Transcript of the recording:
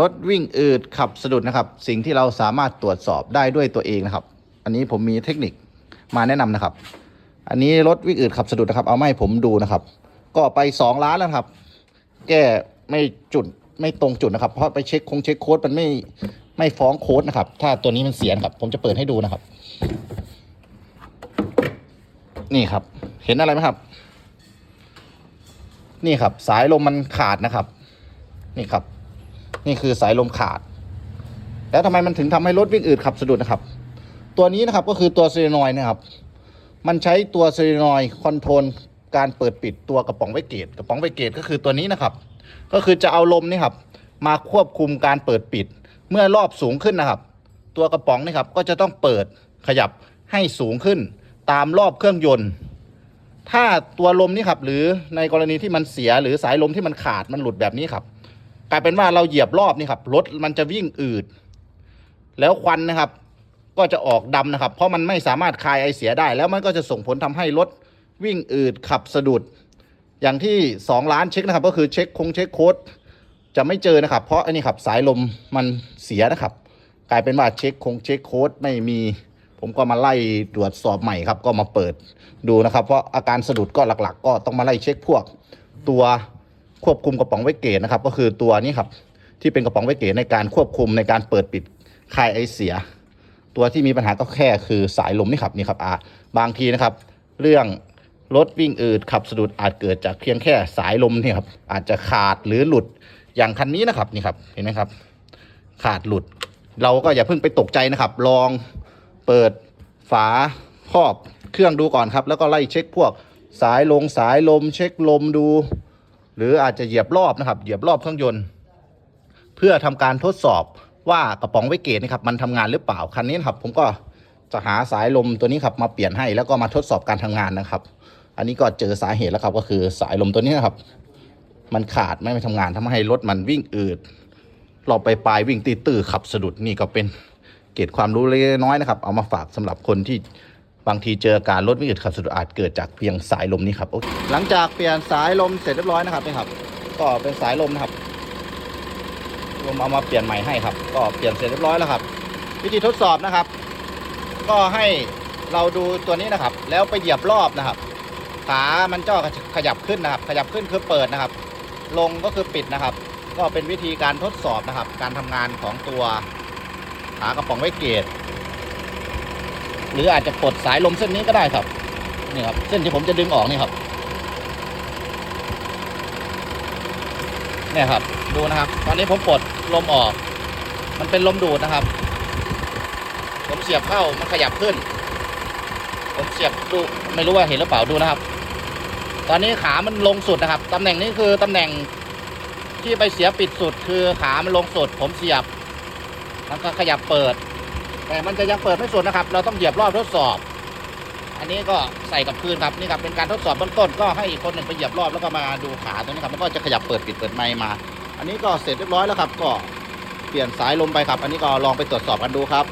รถวิ่งอืดขับสะดุดนะครับ สิ่งที่เราสามารถตรวจสอบได้ด้วยตัวเองนะครับ อันนี้ผมมีเทคนิคมาแนะนำนะครับ อันนี้รถวิ่งอืดขับสะดุดนะครับ เอามาให้ผมดูนะครับ ก็ไปสองล้านแล้วครับ แก้ไม่จุดไม่ตรงจุดนะครับ เพราะไปเช็คคงเช็คโค้ดมันไม่ไม่ฟ้องโค้ดนะครับ ถ้าตัวนี้มันเสียครับ ผมจะเปิดให้ดูนะครับ นี่ครับ เห็นอะไรไหมครับ นี่ครับ สายลมมันขาดนะครับ นี่ครับ นี่คือสายลมขาด แล้วทำไมมันถึงทำให้รถวิ่งอืดขับสะดุดนะครับ ตัวนี้นะครับก็คือตัวเซรนอยนะครับ มันใช้ตัวเซรนอยคอนโทรลการเปิดปิดตัวกระป๋องไวเกตกระป๋องไวเกตก็คือตัวนี้นะครับ ก็คือจะเอาลมนี่ครับ มาควบคุมการเปิดปิด เมื่อรอบสูงขึ้นนะครับ ตัวกระป๋องนี่ครับก็จะต้องเปิดขยับให้สูงขึ้นตามรอบเครื่องยนต์ ถ้าตัวลมนี่ครับหรือในกรณีที่มันเสียหรือสายลมที่มันขาดมันหลุดแบบนี้ครับ กลายเป็นว่าเราเหยียบรอบนี่ครับรถมันจะวิ่งอืด แล้วควันนะครับ ก็จะออกดำนะครับ เพราะมันไม่สามารถคายไอเสียได้ แล้วมันก็จะส่งผลทำให้รถวิ่งอืดขับสะดุด อย่างที่ 2 ล้านเช็คนะครับ ก็คือเช็คคงเช็คโค้ดจะไม่เจอนะครับ เพราะอันนี้ครับสายลมมันเสียนะครับ กลายเป็นว่าเช็คคงเช็คโค้ดไม่มี ผมก็มาไล่ตรวจสอบใหม่ครับ ก็มาเปิดดูนะครับ เพราะอาการสะดุดก็หลัก ๆ ก็ต้องมาไล่เช็คพวกตัว ควบคุมกระป๋องไวเกตนะครับ ก็คือตัวนี้ครับที่เป็นกระป๋องไวเกตในการควบคุมในการเปิดปิดคายไอเสีย ตัวที่มีปัญหาก็แค่คือสายลมนี่ครับนี่ครับอ่าบางทีนะครับ เรื่องรถวิ่งอืดขับสะดุดอาจเกิดจากเพียงแค่สายลมนี่ครับอาจจะขาดหรือหลุดอย่างคันนี้นะครับนี่ครับเห็นไหมครับ ขาดหลุด เราก็อย่าเพิ่งไปตกใจนะครับ ลองเปิดฝาครอบเครื่องดูก่อนครับ แล้วก็ไล่เช็คพวกสายลงสายลมเช็คลมดู หรืออาจจะเหยียบรอบนะครับ เหยียบรอบเครื่องยนต์ เพื่อทำการทดสอบว่ากระป๋องไวเกตนี่ครับมันทำงานหรือเปล่าคันนี้นครับ ผมก็จะหาสายลมตัวนี้ครับมาเปลี่ยนให้แล้วก็มาทดสอบการทำงานนะครับ อันนี้ก็เจอสาเหตุแล้วครับก็คือสายลมตัวนี้นะครับ มันขาดไม่ไปทำงานทำให้รถมันวิ่งอืดเราไปปลายวิ่งตีตื้อขับสะดุดนี่ก็เป็นเกร็ดความรู้เล็กน้อยนะครับ เอามาฝากสำหรับคนที่ บางทีเจอการรถวิ่งอืดขับสะดุดอาจเกิดจากเพียงสายลมนี้ครับโอเคหลังจากเปลี่ยนสายลมเสร็จเรียบร้อยนะครับนี่ครับ ก็เป็นสายลมนะครับลมเอามาเปลี่ยนใหม่ให้ครับ ก็เปลี่ยนเสร็จเรียบร้อยแล้วครับ วิธีทดสอบนะครับ ก็ให้เราดูตัวนี้นะครับ แล้วไปเหยียบรอบนะครับ ขามันก็ขยับขึ้นนะครับ ขยับขึ้นคือเปิดนะครับ ลงก็คือปิดนะครับ ก็เป็นวิธีการทดสอบนะครับ การทำงานของตัวขากระป๋องไว้เกต หรืออาจจะปลดสายลมเส้นนี้ก็ได้ครับนี่ครับ เส้นที่ผมจะดึงออกนี่ครับเนี่ยครับ ดูนะครับ ตอนนี้ผมปลดลมออก มันเป็นลมดูดนะครับ ผมเสียบเข้ามันขยับขึ้น ผมเสียบดูไม่รู้ว่าเห็นหรือเปล่าดูนะครับ ตอนนี้ขามันลงสุดนะครับตำแหน่งนี้คือตำแหน่งที่ไปเสียปิดสุด คือขามันลงสุด ผมเสียบมันก็ขยับเปิด แต่มันจะยังเปิดไม่สุดนะครับ เราต้องเหยียบรอบทดสอบ อันนี้ก็ใส่กับคืนครับนี่ครับเป็นการทดสอบเบื้องต้นก็ให้อีกคนหนึ่งไปเหยียบรอบแล้วก็มาดูขาตรงนี้ครับมันก็จะขยับเปิดปิดเปิดไม่มา อันนี้ก็เสร็จเรียบร้อยแล้วครับ ก็เปลี่ยนสายลมไปครับ อันนี้ก็ลองไปตรวจสอบกันดูครับ